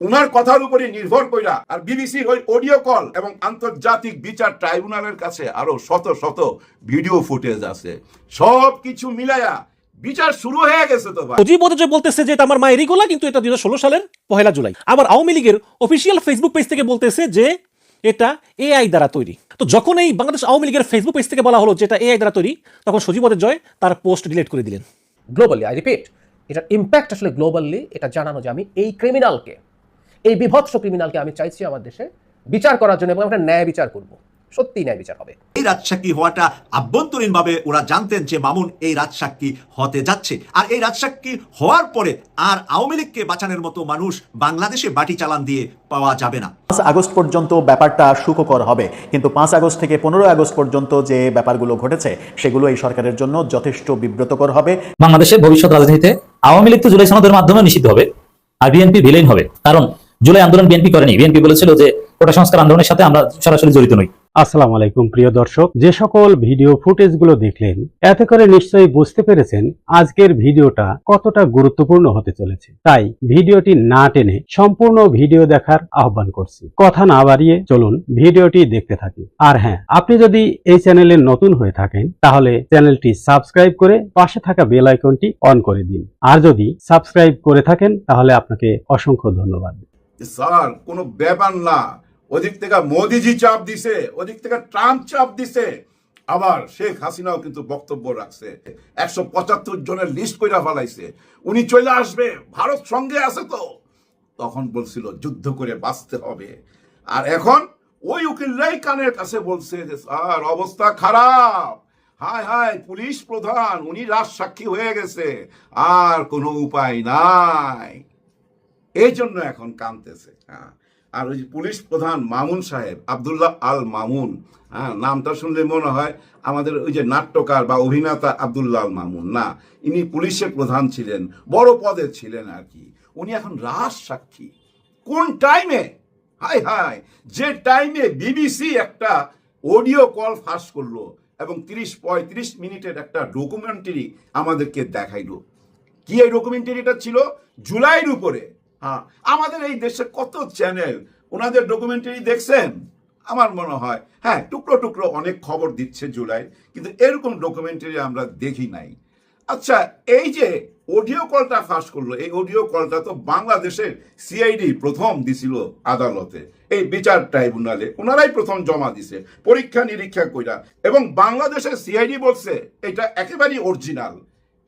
উনার কথার উপরে নির্ভর কইরা আর বিবিসির ওই অডিও কল এবং আন্তর্জাতিক বিচার ট্রাইব্যুনালের কাছে আরও শত শত ভিডিও ফুটেজ আছে। সব কিছু মিলায়া বিচার শুরু হয়ে গেছে তো ভাই। অজীব যে বলতেছে যে এটা আমার মায়েরই গোলা কিন্তু এটা দুই সালের পহেলা জুলাই। আবার আওয়ামী লীগের অফিসিয়াল ফেসবুক পেজ থেকে বলতেছে যে এটা এআই দ্বারা তৈরি। তো যখন এই বাংলাদেশ আওয়ামী লীগের ফেসবুক পেজ থেকে বলা হলো যে এটা এআই দ্বারা তৈরি তখন সজীবদের জয় তার পোস্ট ডিলিট করে দিলেন। গ্লোবালি আই রিপিট এটার ইম্প্যাক্ট আসলে গ্লোবালি এটা জানানো যে আমি এই ক্রিমিনালকে এই বিভৎস ক্রিমিনালকে আমি চাইছি আমার দেশে বিচার করার জন্য এবং আমরা ন্যায় বিচার করব। সত্যি ন্যায় বিচার হবে। এই রাজসাক্ষী হওয়াটা আভ্যন্তরীণভাবে ওরা জানতেন যে মামুন এই রাজসাক্ষী হতে যাচ্ছে। আর এই রাজসাক্ষী হওয়ার পরে আর আওয়ামী লীগকে বাঁচানোর মতো মানুষ বাংলাদেশে বাটি চালান দিয়ে পাওয়া যাবে না। পাঁচ আগস্ট পর্যন্ত ব্যাপারটা সুখকর হবে। কিন্তু পাঁচ আগস্ট থেকে পনেরো আগস্ট পর্যন্ত যে ব্যাপারগুলো ঘটেছে সেগুলো এই সরকারের জন্য যথেষ্ট বিব্রতকর হবে। বাংলাদেশের ভবিষ্যৎ রাজনীতিতে আওয়ামী লীগ তো জুলাই সনদের মাধ্যমে নিষিদ্ধ হবে আর বিএনপি ভিলেন হবে। কারণ জুলাই আন্দোলন বিএনপি করেনি। বিএনপি বলেছিল যে কোটা সংস্কার আন্দোলনের সাথে আমরা সরাসরি জড়িত নই। আসসালামু আলাইকুম, প্রিয় দর্শক। যে সকল ভিডিও ফুটেজগুলো দেখলেন, এতে করে নিশ্চয়ই বুঝতে পেরেছেন আজকের ভিডিওটা কতটা গুরুত্বপূর্ণ হতে চলেছে। তাই ভিডিওটি না টেনে সম্পূর্ণ ভিডিও দেখার আহ্বান করছি। কথা না বাড়িয়ে চলুন ভিডিওটি দেখতে থাকি। আর হ্যাঁ আপনি যদি এই চ্যানেলে নতুন হয়ে থাকেন, তাহলে চ্যানেলটি সাবস্ক্রাইব করে পাশে থাকা বেল আইকনটি অন করে দিন। আর যদি সাবস্ক্রাইব করে থাকেন, তাহলে আপনাকে অসংখ্য ধন্যবাদ। স্যার, কোনো ব্যাপার না। ওদিক থেকে মোদিজি চাপ দিছে, ওদিক থেকে ট্রাম্প চাপ দিছে। আবার শেখ হাসিনাও কিন্তু বক্তব্য রাখছে। একশো পঁচাত্তর জনের লিস্ট কইরা ফেলাইছে। উনি চলে আসবে, ভারত সঙ্গে আছে তো। তখন বলছিল, যুদ্ধ করে বাঁচতে হবে। আর এখন ওই উকিলরাই কানের কাছে বলছে যে, স্যার, অবস্থা খারাপ। হায় হায়, পুলিশ প্রধান, উনি রাজ সাক্ষী হয়ে গেছে। আর কোনো উপায় নাই। এই জন্য এখন কানতেছে হ্যাঁ। আর ওই পুলিশ প্রধান মামুন সাহেব, আবদুল্লাহ আল মামুন হ্যাঁ নামটা শুনলে মনে হয় আমাদের ওই যে নাট্যকার বা অভিনেতা আবদুল্লাহ আল মামুন, না। ইনি পুলিশের প্রধান ছিলেন, বড় পদে ছিলেন আর কি। উনি এখন রাজ সাক্ষী। কোন টাইমে হাই হাই। যে টাইমে বিবিসি একটা অডিও কল ফাঁস করল এবং তিরিশ পঁয়ত্রিশ মিনিটের একটা ডকুমেন্টারি আমাদেরকে দেখাইলো। কি এই ডকুমেন্টারিটা ছিল? জুলাইয়ের উপরে। হ্যাঁ আমাদের এই দেশে কত চ্যানেল ওনাদের ডকুমেন্টারি দেখছেন? আমার মনে হয় হ্যাঁ টুকরো টুকরো অনেক খবর দিচ্ছে জুলাই, কিন্তু এরকম ডকুমেন্টারি আমরা দেখি নাই। আচ্ছা এই যে অডিও কলটা ফাঁস করল, এই অডিও কলটা তো বাংলাদেশের সিআইডি প্রথম দিছিল আদালতে। এই বিচার ট্রাইব্যুনালে ওনারাই প্রথম জমা দিছে পরীক্ষা নিরীক্ষা কইরা। এবং বাংলাদেশের সিআইডি বলছে, এটা একেবারেই অরিজিনাল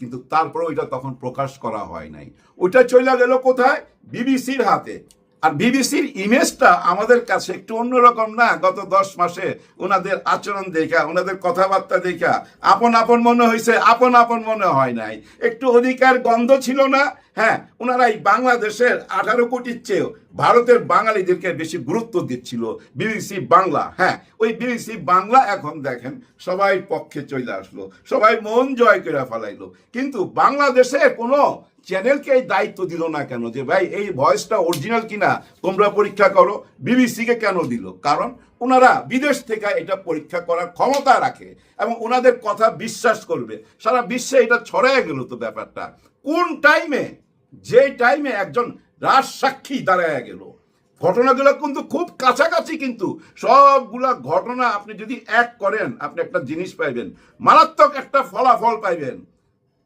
কিন্তু তারপরে ওইটা তখন প্রকাশ করা হয় নাই। ওইটা চলে গেল কোথায়? বিবিসির হাতে। আর বিবিসির ইমেজটা আমাদের কাছে একটু অন্যরকম না? গত দশ মাসে ওনাদের আচরণ দেখা ওনাদের কথাবার্তা দেখা, আপন আপন মনে হয়েছে, আপন আপন মনে হয় নাই। একটু অধিকার গন্ধ ছিল না? হ্যাঁ ওনারা এই বাংলাদেশের আঠারো কোটির চেয়েও ভারতের বাঙালিদেরকে বেশি গুরুত্ব দিচ্ছিল বিবিসি বাংলা। হ্যাঁ ওই বিবিসি বাংলা এখন দেখেন সবাই পক্ষে চলে আসলো, সবাই মন জয় করে ফেলাইলো। কিন্তু বাংলাদেশে কোনো চ্যানেলকে এই দায়িত্ব দিল না কেন? যে ভাই, এই ভয়েসটা অরিজিনাল কিনা তোমরা পরীক্ষা করো। বিবিসিকে কেন দিল? কারণ ওনারা বিদেশ থেকে এটা পরীক্ষা করার ক্ষমতা রাখে এবং ওনাদের কথা বিশ্বাস করবে। সারা বিশ্বে এটা ছড়ায় গেল তো ব্যাপারটা। কোন টাইমে যে টাইমে একজন রাজ সাক্ষী দাঁড়ায় গেল? ঘটনাগুলো কিন্তু খুব কাছাকাছি কিন্তু। সবগুলা ঘটনা আপনি যদি এক করেন, আপনি একটা জিনিস পাইবেন। মারাত্মক একটা ফলাফল পাইবেন।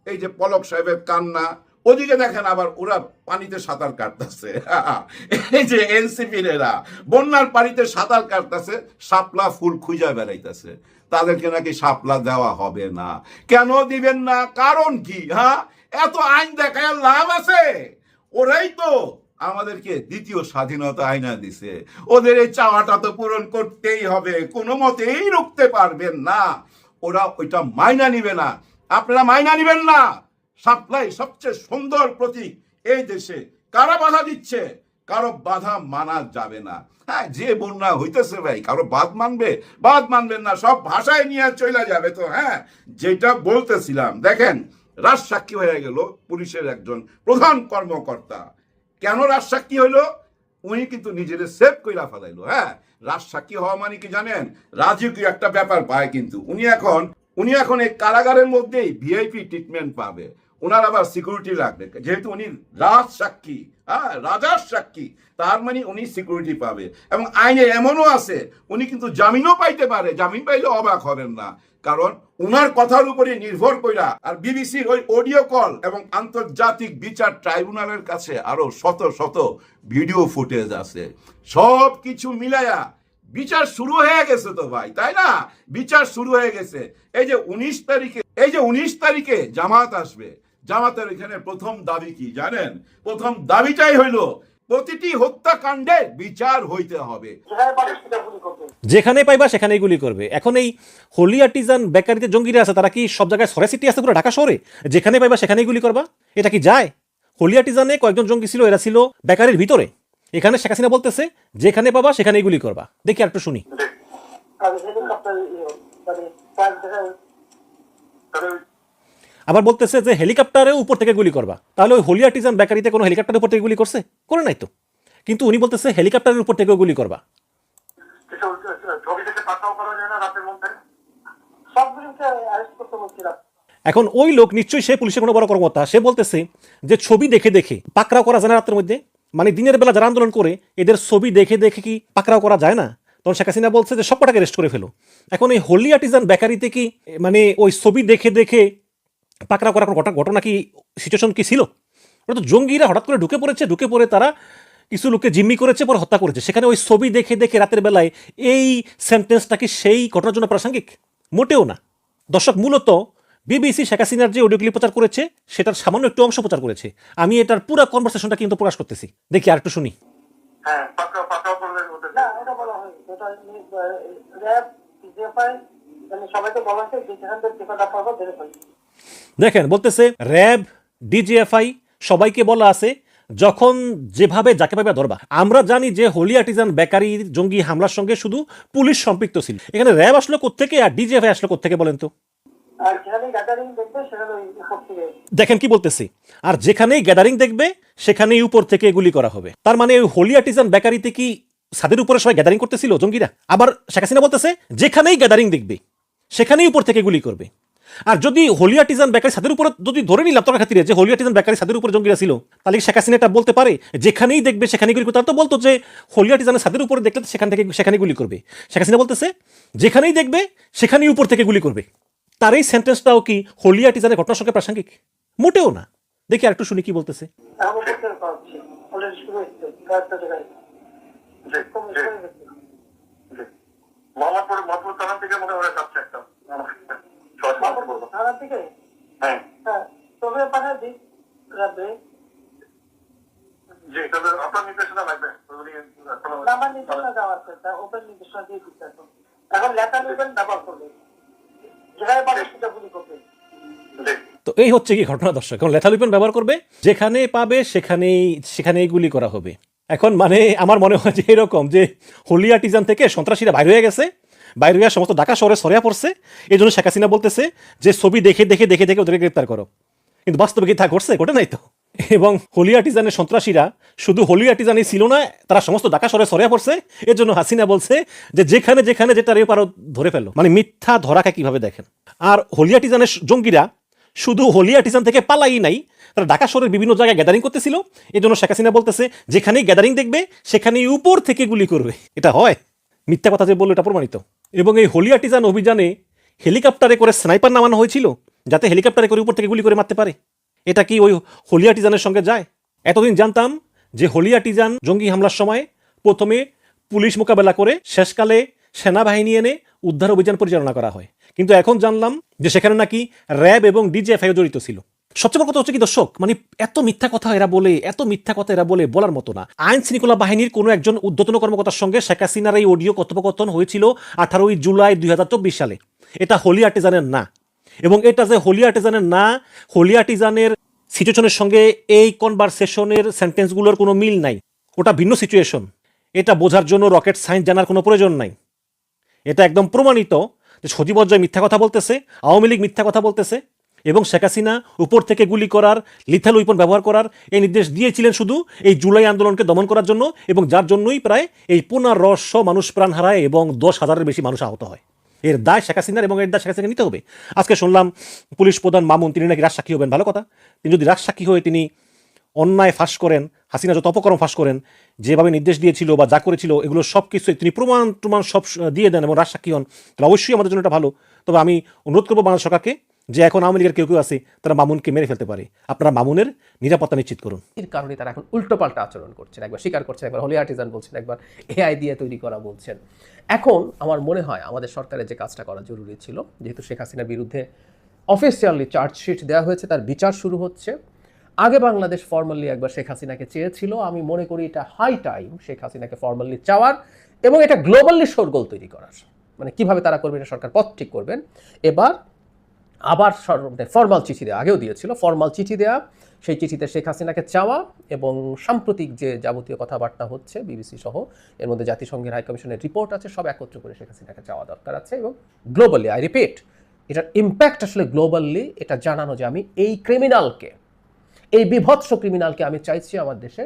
এই যে পলক সাহেবের কান্না ওদিকে দেখেন আবার ওরা পানিতে সাঁতার কাটতেছে। এই যে এনসিপির এরা, বন্যার পানিতে সাঁতার কাটতেছে সাপলা ফুল খুঁজা বেড়াইতেছে। তাদেরকে নাকি সাপলা দেওয়া হবে না। কেন দিবেন না? কারণ কি হ্যাঁ? এত আইন দেখায় লাভ আছে। ওরাই তো আমাদেরকে দ্বিতীয় স্বাধীনতা আইনা দিছে। ওদের এই চাওয়াটা তো পূরণ করতেই হবে। কোনো মতেই রুখতে পারবেন না। ওরা ওইটা মাইনা নিবে না। আপনারা মাইনা নিবেন না। সাপ্লাই সবচেয়ে সুন্দর প্রতীক এই দেশে। কারা বাধা দিচ্ছে? কারও বাধা মানা যাবে না। হ্যাঁ যে বন্যা হইতেছে ভাই, কারও বাদ মানবে? বাদ মানবেন না, সব ভাষায় নিয়ে চলে যাবে তো হ্যাঁ? যেটা বলতেছিলাম, দেখেন রাজ সাক্ষী হয়ে গেল পুলিশের একজন প্রধান কর্মকর্তা। কেন রাজ সাক্ষী হইল? উনি কিন্তু নিজের সেভ কইরা ফেলাইলো হ্যাঁ? রাজ সাক্ষী হওয়া মানে কি জানেন? রাজকীয় একটা ব্যাপার পায় কিন্তু। উনি এখন উনি এখন এই কারাগারের মধ্যেই ভিআইপি ট্রিটমেন্ট পাবে। ওনার আবার সিকিউরিটি লাগবে। যেহেতু উনি রাজ সাক্ষী হ্যাঁ রাজার সাক্ষী, তার মানে উনি সিকিউরিটি পাবে। এবং আইনে এমনও আছে, উনি কিন্তু জামিনও পাইতে পারে। জামিন পাইলে অবাক হবেন না। কারণ উনার কথার উপরে নির্ভর কইরা আর বিবিসির ওই অডিও কল এবং আন্তর্জাতিক বিচার ট্রাইব্যুনালের কাছে আরও শত শত ভিডিও ফুটেজ আছে। সব কিছু মিলায়া বিচার শুরু হয়ে গেছে তো ভাই, তাই না? বিচার শুরু হয়ে গেছে। এই যে উনিশ তারিখে, এই যে উনিশ তারিখে জামাত আসবে জামাতের এখানে প্রথম দাবি কি জানেন? প্রথম দাবিটাই হইল প্রতিটি হত্যাকাণ্ডে বিচার হইতে হবে। যেখানে পাইবা সেখানেই গুলি করবে। এখন এই হোলি আর্টিজান বেকারিতে জঙ্গিরা আছে তারা কি সব জায়গায় সরে সিটি আছে পুরো ঢাকা শহরে? যেখানে পাইবা সেখানেই গুলি করবা? এটা কি যায়? হোলি আর্টিজানে কয়েকজন জঙ্গি ছিল এরা ছিল বেকারির ভিতরে। এখানে শেখ হাসিনা বলতেছে যেখানে পাবা সেখানেই গুলি করবা। দেখি আর একটু শুনি। মানে আবার বলতেছে যে হেলিকপ্টারেও উপর থেকে গুলি করবা। তাহলে ওই হোলি আর্টিজান বেকারিতে কোনো হেলিকপ্টারের উপর থেকে গুলি করছে? করে নাই তো। কিন্তু উনি বলতেছে হেলিকপ্টারের উপর থেকেও গুলি করবা। থেকে এখন ওই লোক নিশ্চয়ই সে পুলিশের কোনো বড় কর্মকর্তা। সে বলতেছে যে ছবি দেখে দেখে, পাকড়াও করা যায় না রাতের মধ্যে। মানে দিনের বেলা যারা আন্দোলন করে, এদের ছবি দেখে দেখে কি পাকড়াও করা যায় না? তখন শেখ হাসিনা বলছে যে সব কটাকে রেস্ট করে ফেলো। এখন এই হোলি আর্টিজান বেকারিতে কি মানে ওই ছবি দেখে দেখে পাকড়াও করার কোনো ঘটনা ঘটনা কি সিচুয়েশন কি ছিল? ওটা তো জঙ্গিরা হঠাৎ করে ঢুকে পড়েছে ঢুকে পড়ে তারা কিছু লোককে জিম্মি করেছে পরে হত্যা করেছে। সেখানে ওই ছবি দেখে দেখে রাতের বেলায় এই সেন্টেন্সটা কি সেই ঘটনার জন্য প্রাসঙ্গিক? মোটেও না। দর্শক মূলত বিবিসি শেখ হাসিনার যে অডিও ক্লিপ প্রচার করেছে সেটার সামান্য একটু অংশ প্রচার করেছে। আমি এটার পুরো কনভারসেশনটা কিন্তু প্রকাশ করতেছি। দেখি আর একটু শুনি। হ্যাঁ পাকাও পাকাও করলে না এটা বলা হয় এটা র্যাব ডিজিএফআই মানে সবাইকে বলা হয়েছে যেখান থেকে দেখেন বলতেছে র্যাব ডিজিএফআই সবাইকে বলা আছে যখন যেভাবে যাকে পাবে ধরবা। আমরা জানি যে হোলি আর্টিজান বেকারি জঙ্গি হামলার সঙ্গে শুধু পুলিশ সম্পৃক্ত ছিল। এখানে র্যাব আসলো কোত্থেকে আর ডিজিএফআই আসলো কোত্থেকে বলেন তো? দেখেন কি বলতেছি আর যেখানেই গ্যাদারিং দেখবে সেখানেই উপর থেকে গুলি করা হবে। তার মানে ওই হোলি আর্টিজান বেকারিতে কি ছাদের উপরে সবাই গ্যাদারিং করতেছিল জঙ্গিরা? আবার শেখ হাসিনা বলতেছে যেখানেই গ্যাদারিং দেখবে সেখানেই উপর থেকে গুলি করবে। আর যদি হোলি আর্টিজান বেকারি ছাদের উপরে যদি ধরে নিলাম তোর খাতিরে যে হোলি আর্টিজান বেকারি ছাদের উপরে জঙ্গিরা ছিল, তাহলে শেখ হাসিনা এটা বলতে পারে, যেখানেই দেখবে সেখানেই গুলি তার তো বলতো যে হোলি আর্টিজানের ছাদের উপরে দেখলে সেখান থেকে সেখানে গুলি করবে। শেখ হাসিনা বলতেছে, যেখানেই দেখবে সেখানেই উপর থেকে গুলি করবে। তার এই সেন্টেন্সটাও কি হোলি আর্টিজানের ঘটনার সঙ্গে প্রাসঙ্গিক? মোটেও না। দেখি আর একটু শুনি কি বলতেছে। থেকে মনে হয় যাচ্ছে একটা মাহমুদপুর থানা হ্যাঁ। হ্যাঁ তবে পাঠায় দিই রাত্রে। জি তবে আপনার নির্দেশনা লাগবে। উনি নির্দেশনা দেওয়া আছে। ওপেন নির্দেশনা দিয়ে দিচ্ছে এখন এখন লেখা নেবেন ব্যবহার করবে। যেখানে পারে সেটা গুলি করবে। তো এই হচ্ছে কি ঘটনা দর্শক। এখন লেথালুপেন ব্যবহার করবে। যেখানে পাবে সেখানেই সেখানেই গুলি করা হবে। এখন মানে আমার মনে হয় যে এরকম যে হোলি আর্টিজান থেকে সন্ত্রাসীরা বাইরে হয়ে গেছে। বাইরে হয়ে সমস্ত ঢাকা শহরে সরিয়া পড়ছে। এই জন্য শেখ হাসিনা বলতেছে যে, ছবি দেখে দেখে দেখে দেখে ওদেরকে গ্রেপ্তার করো। কিন্তু বাস্তবে কি তা ঘটছে? ঘটে নাই তো। এবং হোলি আর্টিজানের সন্ত্রাসীরা শুধু হোলি আর্টিজানই ছিল না, তারা সমস্ত ঢাকা শহরে সরিয়া পড়ছে। এর জন্য হাসিনা বলছে যে, যেখানে যেখানে যেটা রে পারো ধরে ফেলো। মানে মিথ্যা ধরাকে কীভাবে দেখেন? আর হোলি আর্টিজানের জঙ্গিরা শুধু হোলি আর্টিজান থেকে পালাই নাই, তারা ঢাকা শহরের বিভিন্ন জায়গায় গ্যাদারিং করতেছিল। এই জন্য শেখ হাসিনা বলতেছে, যেখানেই গ্যাদারিং দেখবে, সেখানেই উপর থেকে গুলি করবে। এটা হয়। মিথ্যা কথা যে বলল এটা প্রমাণিত। এবং এই হোলি আর্টিজান অভিযানে হেলিকপ্টারে করে স্নাইপার নামানো হয়েছিল, যাতে হেলিকপ্টারে করে উপর থেকে গুলি করে মারতে পারে। এটা কি ওই হোলি আর্টিজানের সঙ্গে যায়? এতদিন জানতাম যে হোলি আর্টিজান জঙ্গি হামলার সময় প্রথমে পুলিশ মোকাবেলা করে শেষকালে সেনাবাহিনী এনে উদ্ধার অভিযান পরিচালনা করা হয়। কিন্তু এখন জানলাম যে সেখানে নাকি র্যাব এবং ডিজিএফআই জড়িত ছিল। সবচেয়ে বড় কথা হচ্ছে কি দর্শক মানে এত মিথ্যা কথা এরা বলে, এত মিথ্যা কথা এরা বলে বলার মতো না। আইন শৃঙ্খলা বাহিনীর কোনো একজন উদ্যতন কর্মকর্তার সঙ্গে শেখ হাসিনার এই অডিও কথোপকথন হয়েছিল আঠারোই জুলাই দুই হাজার চব্বিশ সালে। এটা হোলি আর্টিজানের না। এবং এটা যে হোলি আর্টিজানের না, হোলি আর্টিজানের সিচুয়েশনের সঙ্গে এই কনভারসেশনের সেন্টেন্সগুলোর কোনো মিল নাই। ওটা ভিন্ন সিচুয়েশন। এটা বোঝার জন্য রকেট সায়েন্স জানার কোনো প্রয়োজন নাই। এটা একদম প্রমাণিত যে সজীব অজয় মিথ্যা কথা বলতেছে, আওয়ামী লীগ মিথ্যা কথা বলতেছে এবং শেখ হাসিনা উপর থেকে গুলি করার লিথাল উইপন ব্যবহার করার এই নির্দেশ দিয়েছিলেন শুধু এই জুলাই আন্দোলনকে দমন করার জন্য এবং যার জন্যই প্রায় এই পুনর্রস্য মানুষ প্রাণ হারায় এবং দশ হাজারের বেশি মানুষ আহত হয়। এর দায় শেখ হাসিনার এবং এর দায় শেখ হাসিনাকে নিতে হবে। আজকে শুনলাম পুলিশ প্রধান মামুন, তিনি নাকি রাজসাক্ষী হবেন। ভালো কথা। তিনি যদি রাজসাক্ষী হয়ে তিনি অন্যায় ফাঁস করেন, হাসিনা যত অপকর্ম ফাঁস করেন, যেভাবে নির্দেশ দিয়েছিল বা যা করেছিল, এগুলো সব কিছু তিনি প্রমাণ প্রমাণ সব দিয়ে দেন এবং রাজসাক্ষী হন, তাহলে অবশ্যই আমাদের জন্য এটা ভালো। তবে আমি অনুরোধ করব বাংলাদেশ সরকারকে যে এখন আওয়ামী লীগের কেউ কেউ আছে, তারা মামুনকে মেরে ফেলতে পারে। আপনারা মামুনের নিরাপত্তা নিশ্চিত করুন। এর কারণে তারা এখন উল্টোপাল্টা আচরণ করছেন, একবার স্বীকার করছেন, একবার হোলি আর্টিজান বলছেন, একবার এআই দিয়ে তৈরি করা বলছেন। এখন আমার মনে হয় আমাদের সরকারের যে কাজটা করা জরুরি ছিল, যেহেতু শেখ হাসিনার বিরুদ্ধে অফিসিয়ালি চার্জশিট দেওয়া হয়েছে, তার বিচার শুরু হচ্ছে। আগে বাংলাদেশ ফর্মালি একবার শেখ হাসিনাকে চেয়েছিল, আমি মনে করি এটা হাই টাইম শেখ হাসিনাকে ফর্মালি চাওয়ার এবং এটা গ্লোবালি শোরগোল তৈরি করার। মানে কীভাবে তারা করবে, এটা সরকার পথ ঠিক করবেন। এবার আবার ফর্মাল চিঠি দেওয়া আগেও দিয়েছিল ফর্মাল চিঠি দেওয়া সেই চিঠিতে শেখ হাসিনাকে চাওয়া এবং সাম্প্রতিক যে যাবতীয় কথাবার্তা হচ্ছে, বিবিসি সহ, এর মধ্যে জাতিসংঘের হাইকমিশনের রিপোর্ট আছে, সব একত্র করে শেখ হাসিনাকে চাওয়া দরকার আছে এবং গ্লোবালি আই রিপিট এটার ইম্প্যাক্ট আসলে গ্লোবালি এটা জানানো যে আমি এই ক্রিমিনালকে এই বিভৎস ক্রিমিনালকে আমি চাইছি আমার দেশে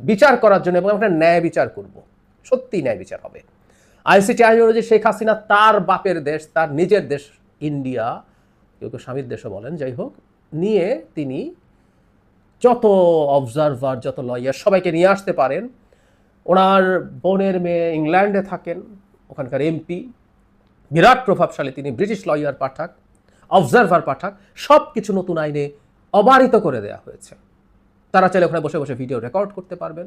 বিচার করার জন্য এবং একটা ন্যায় বিচার করব। সত্যি ন্যায় বিচার হবে। আইসিটি আইন অনুযায়ী শেখ হাসিনা তার বাপের দেশ, তার নিজের দেশ ইন্ডিয়া কেউ কেউ স্বামীর দেশও বলেন, যাই হোক, নিয়ে তিনি যত অবজারভার যত লয়ার সবাইকে নিয়ে আসতে পারেন। ওনার বোনের মেয়ে ইংল্যান্ডে থাকেন, ওখানকার এমপি বিরাট প্রভাবশালী তিনি, British lawyer Pathak observer Pathak সব কিছু নতুন আইনে অবারিত করে দেওয়া হয়েছে। তারা চাইলে ওখানে বসে বসে ভিডিও রেকর্ড করতে পারবেন।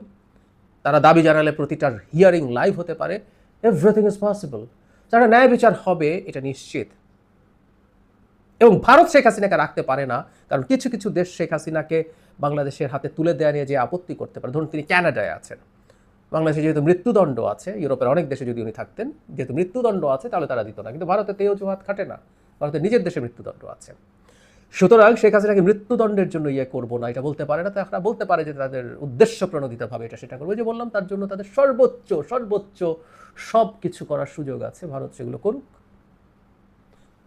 তারা দাবি জানালে প্রতিটার হিয়ারিং লাইভ হতে পারে। এভরিথিং ইজ পসিবল যারা ন্যায় বিচার হবে, এটা নিশ্চিত। এবং ভারত শেখ হাসিনাকে রাখতে পারে না, কারণ কিছু কিছু দেশ শেখ হাসিনাকে বাংলাদেশের হাতে তুলে দেওয়া নিয়ে যে আপত্তি করতে পারে। ধরুন তিনি ক্যানাডায় আছেন। বাংলাদেশে যেহেতু মৃত্যুদণ্ড আছে, ইউরোপের অনেক দেশে যদি উনি থাকতেন, যেহেতু মৃত্যুদণ্ড আছে, তাহলে তারা দিত না। কিন্তু ভারতে তেও অজুহাত খাটে না। ভারতের নিজের দেশে মৃত্যুদণ্ড আছে। সুতরাং শেখ হাসিনাকে মৃত্যুদণ্ডের জন্য ইয়ে করব না, এটা বলতে পারে না। তারা বলতে পারে যে তাদের উদ্দেশ্য প্রণোদিতভাবে এটা, সেটা করবে। যে বললাম, তার জন্য তাদের সর্বোচ্চ সর্বোচ্চ সব কিছু করার সুযোগ আছে। ভারত সেগুলো করুক।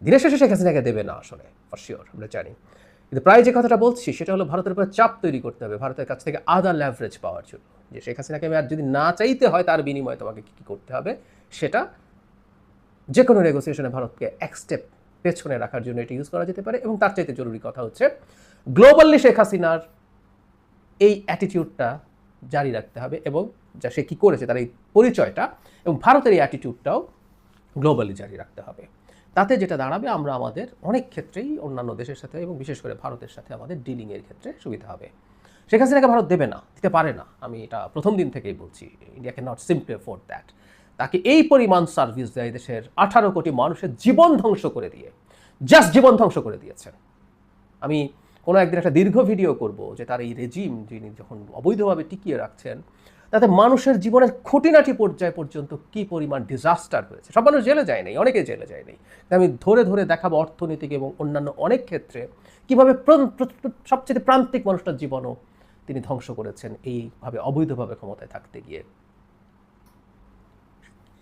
দিনের শেষে শেখ হাসিনাকে দেবে না আসলে ফর শিওর আমরা জানি। কিন্তু প্রায় যে কথাটা বলছি, সেটা হলো ভারতের উপর চাপ তৈরি করতে হবে, ভারতের কাছ থেকে আদার ল্যাভারেজ পাওয়ার জন্য। যে শেখ হাসিনাকে আমি আর যদি না চাইতে হয়, তার বিনিময়ে তোমাকে কী কী করতে হবে, সেটা যে কোনো নেগোসিয়েশনে ভারতকে এক স্টেপ পেছনে রাখার জন্য এটি ইউজ করা যেতে পারে। এবং তার চাইতে জরুরি কথা হচ্ছে গ্লোবালি শেখ হাসিনার এই অ্যাটিটিউডটা জারি রাখতে হবে এবং যা সে কী করেছে, তার এই পরিচয়টা, এবং ভারতের এই অ্যাটিটিউডটাও গ্লোবালি জারি রাখতে হবে। তাতে যেটা দাঁড়াবে, আমরা আমাদের অনেক ক্ষেত্রেই অন্যান্য দেশের সাথে এবং বিশেষ করে ভারতের সাথে আমাদের ডিলিংয়ের ক্ষেত্রে সুবিধা হবে। শেখ হাসিনাকে ভারত দেবে না, দিতে পারে না। আমি এটা প্রথম দিন থেকেই বলছি India can not simply afford that তাকে এই পরিমাণ সার্ভিস দেয় দেশের আঠারো কোটি মানুষের জীবন ধ্বংস করে দিয়ে জাস্ট জীবন ধ্বংস করে দিয়েছেন আমি কোনো একদিন একটা দীর্ঘ ভিডিও করব যে তার এই রেজিম যিনি যখন অবৈধভাবে টিকিয়ে রাখছেন তাতে মানুষের জীবনের খুঁটিনাটি পর্যায় পর্যন্ত কি পরিমাণ ডিজাস্টার হয়েছে? সব মানুষ জেলে যায় নাই, অনেকে জেলে যায় নাই। আমি ধরে ধরে দেখাবো অর্থনৈতিক এবং অন্যান্য অনেক ক্ষেত্রে কীভাবে সবচেয়ে প্রান্তিক মানুষটার জীবনও তিনি ধ্বংস করেছেন এইভাবে, অবৈধভাবে ক্ষমতায় থাকতে গিয়ে।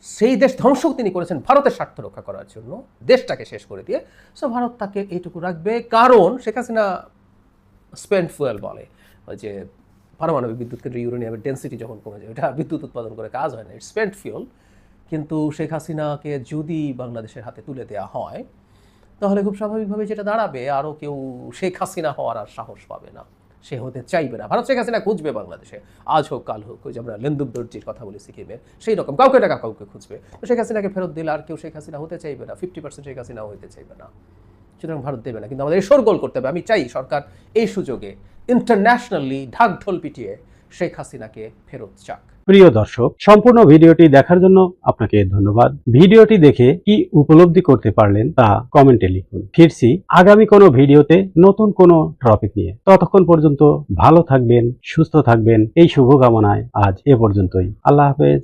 সেই দেশ ধ্বংস তিনি করেছেন ভারতের স্বার্থ রক্ষা করার জন্য। দেশটাকে শেষ করে দিয়ে, সো ভারত তাকে এইটুকু রাখবে। কারণ শেখ হাসিনা স্পেন্ড ফুয়েল বলে যে পারমাণবিক বিদ্যুৎ কেন্দ্রে ইউরেনিয়ামের ডেন্সিটি যখন কমে যায় এটা বিদ্যুৎ উৎপাদন করে, কাজ হয় না ইটস স্পেন্ড ফিউল কিন্তু শেখ হাসিনাকে যদি বাংলাদেশের হাতে তুলে দেওয়া হয়, তাহলে খুব স্বাভাবিকভাবে যেটা দাঁড়াবে আরও কেউ শেখ হাসিনা হওয়ার আর সাহস পাবে না। সে হতে চাইবে না। ভারত শেখ হাসিনা খুঁজবে বাংলাদেশে। আজ হোক, কাল হোক, ওই যে আমরা লেন্দুব দর্জির কথা বলি সিকিমের সেই রকম কাউকে টাকা কাউকে খুঁজবে। তো শেখ হাসিনাকে ফেরত দিলে আর কেউ শেখ হাসিনা হতে চাইবে না ফিফটি পার্সেন্ট শেখ হাসিনাও হতে চাইবে না। সুতরাং ভারত দেবে না। কিন্তু আমাদের গোল করতে হবে। আমি চাই সরকার এই সুযোগে ইন্টারন্যাশনালি ঢাক ঢোল পিটিয়ে শেখ হাসিনাকে ফেরত চাক। প্রিয় দর্শক, সম্পূর্ণ ভিডিওটি দেখার জন্য আপনাকে ধন্যবাদ। ভিডিওটি দেখে কি উপলব্ধি করতে পারলেন তা কমেন্টে লিখুন। ফিরছি আগামী কোনো ভিডিওতে নতুন কোনো টপিক নিয়ে। ততক্ষণ পর্যন্ত ভালো থাকবেন, সুস্থ থাকবেন। এই শুভকামনায় আজ এ পর্যন্তই। আল্লাহ হাফেজ।